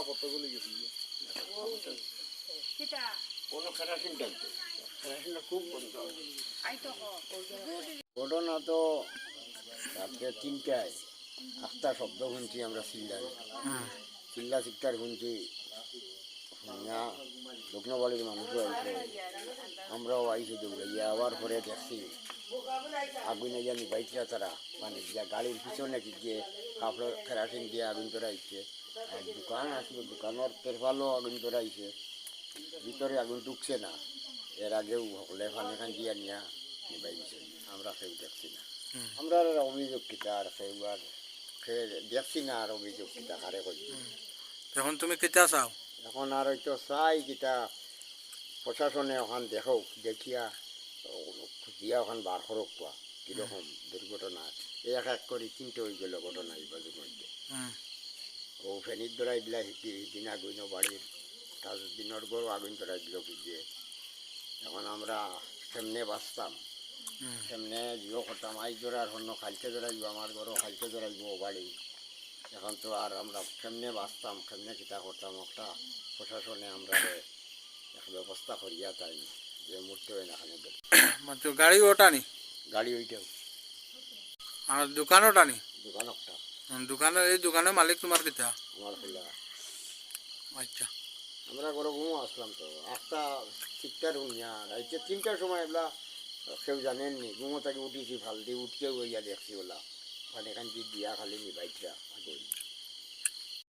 কাপড় তো গলে গেছে ঘটনা তো রাত্রে তিনটায়। আস্তা শব্দ শুনছি আমরা চিল্লাই চিল্লা চিৎকার শুনছি। শুনিয়া দক্ষিণবাড়ির মানুষও আইছে আমরাও আইছি দৌড়াইয়া আবার পরে দেখছি আগুন জানি নিবাইছিলা তারা মানে গিয়া গাড়ির পিছনে কি গিয়ে কাপড় কেরাসিন দিয়ে আগুন ধরাইছে আর দোকান আসলো দোকানের তেরফালও আগুন ধরাইছে ভিতরে আগুন ঢুকছে না। এর আগেও হলে ফানে খান দিয়া নিয়া নিবাই আমরা কেউ দেখছি না। আমরা আর অভিযোগ কিতা আর কেউ আর দেখছি না আর অভিযোগ কিতা হারে করছি এখন তুমি কেতিয়া চাও? এখন আর হয়তো চাই কিতা প্রশাসনে ওখান দেখো দেখিয়া খুঁজিয়া ওখান বার করক পোৱা কীরকম দুর্ঘটনা এই এক এক করে তিনটে হয়ে গেল ঘটনা এই বাজুর মধ্যে। হুম। ও ফেনির দরাই দিলা সিদিন আগুন বাড়ির তার দিনের গরু আগুন ধরাই দিল খুঁজে এখন আমরা সেমনে বাঁচতাম। সেমনে জিও করতাম আই জোড়ার হন্য খালকে জোড়াইব আমার গরু খালকে জোড়াইব বাড়ি। এখন তো আর আমরা কেমনে বাঁচতাম কেমনে কিতা করতাম একটা প্রশাসনে আমরা এক ব্যবস্থা করিয়া তাই যে মুহূর্তে হয় না মানে গাড়ি ওটানি গাড়ি ওইটাও। আর দোকান একটা। এই দোকানের মালিক তোমার কেতিয়া আমার খোলা আচ্ছা। আমরা গরু ঘুমো আসলাম তো। আটটা ঠিকঠাক শুনিয়া রাইতে তিনটার সময় এগুলা কেউ জানেননি ঘুমো উঠিছি ভালো দিয়ে উঠিয়ে দেখছি ওলা। ওখানে এখান দিয়া খালি নিবাইছিলা আগুন